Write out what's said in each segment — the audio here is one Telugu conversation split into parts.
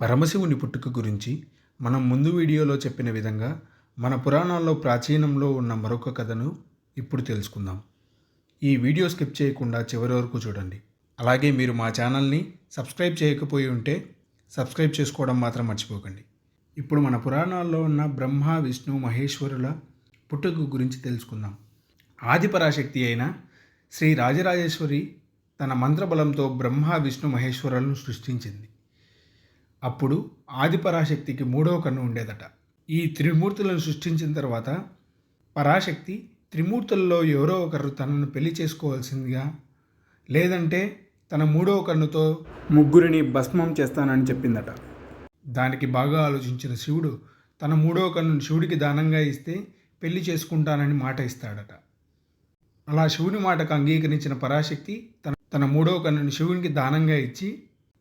పరమశివుని పుట్టుక గురించి మనం ముందు వీడియోలో చెప్పిన విధంగా మన పురాణాల్లో ప్రాచీనంలో ఉన్న మరొక కథను ఇప్పుడు తెలుసుకుందాం. ఈ వీడియో స్కిప్ చేయకుండా చివరి వరకు చూడండి. అలాగే మీరు మా ఛానల్ని సబ్స్క్రైబ్ చేయకపోయి ఉంటే సబ్స్క్రైబ్ చేసుకోవడం మాత్రం మర్చిపోకండి. ఇప్పుడు మన పురాణాల్లో ఉన్న బ్రహ్మ విష్ణు మహేశ్వరుల పుట్టుక గురించి తెలుసుకుందాం. ఆదిపరాశక్తి అయిన శ్రీ రాజరాజేశ్వరి తన మంత్రబలంతో బ్రహ్మ విష్ణు మహేశ్వరులను సృష్టించింది. అప్పుడు ఆదిపరాశక్తికి మూడవ కన్ను ఉండేదట. ఈ త్రిమూర్తులను సృష్టించిన తర్వాత పరాశక్తి త్రిమూర్తులలో ఎవరో ఒకరు తనను పెళ్ళి చేసుకోవాల్సిందిగా లేదంటే తన మూడవ కన్నుతో ముగ్గురిని భస్మం చేస్తానని చెప్పిందట. దానికి బాగా ఆలోచించిన శివుడు తన మూడవ కన్నును శివుడికి దానంగా ఇస్తే పెళ్ళి చేసుకుంటానని మాట ఇస్తాడట. అలా శివుని మాటకు అంగీకరించిన పరాశక్తి తన తన మూడవ కన్నుని శివునికి దానంగా ఇచ్చి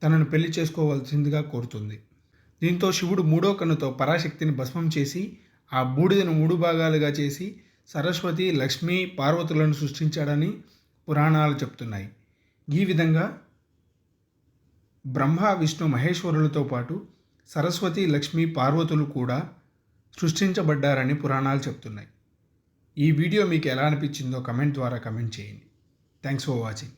తనను పెళ్ళి చేసుకోవాల్సిందిగా కోరుతుంది. దీంతో శివుడు మూడో కన్నుతో పరాశక్తిని భస్మం చేసి ఆ బూడిదను మూడు భాగాలుగా చేసి సరస్వతి లక్ష్మి పార్వతులను సృష్టించాడని పురాణాలు చెప్తున్నాయి. ఈ విధంగా బ్రహ్మ విష్ణు మహేశ్వరులతో పాటు సరస్వతి లక్ష్మి పార్వతులు కూడా సృష్టించబడ్డారని పురాణాలు చెప్తున్నాయి. ఈ వీడియో మీకు ఎలా అనిపించిందో కమెంట్ ద్వారా కమెంట్ చేయండి. Thanks for watching.